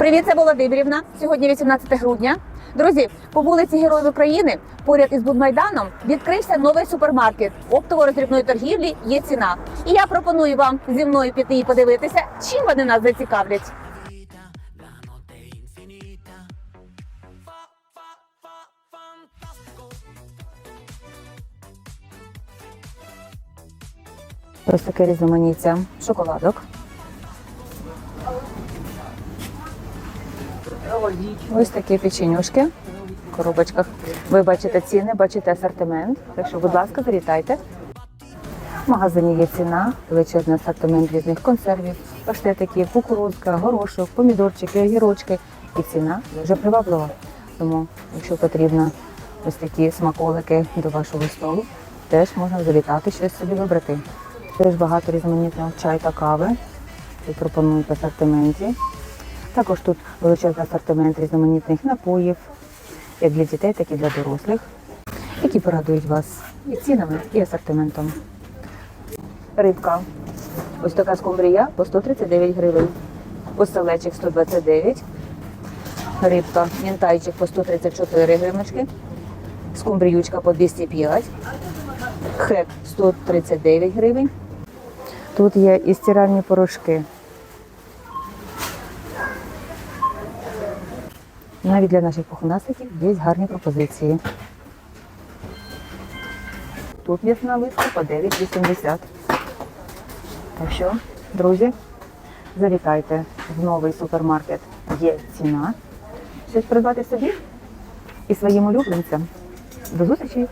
Привіт, це Володимирівна. Сьогодні 18 грудня. Друзі, по вулиці Героїв України, поряд із Будмайданом, відкрився новий супермаркет оптово-роздрібної торгівлі. Є ціна. І я пропоную вам зі мною піти і подивитися, чим вони нас зацікавлять. Ось таке різноманіття шоколадок. Ось такі печенюшки в коробочках. Ви бачите ціни, бачите асортимент. Так що, будь ласка, завітайте. В магазині є ціна, величезний асортимент різних консервів, паштетики, кукурудзка, горошок, помідорчики, огірочки. І ціна дуже приваблива. Тому, якщо потрібно ось такі смаколики до вашого столу, теж можна завітати щось собі вибрати. Теж багато різноманітного чай та кави. Тут пропонують в асортименті. Також тут величезний асортимент різноманітних напоїв, як для дітей, так і для дорослих, які порадують вас і цінами, і асортиментом. Рибка. Ось така скумбрія по 139 гривень. Оселечик 129. Рибка, мінтайчик по 134 гривночки. Скумбріючка по 205. Хек 139 гривень. Тут є і стиральні порошки. Навіть для наших пухнастиків є гарні пропозиції. Тут м'ясна листка по 9,80. Так що, друзі, завітайте в новий супермаркет. Є ціна. Щось придбати собі і своїм улюбленцям. До зустрічі!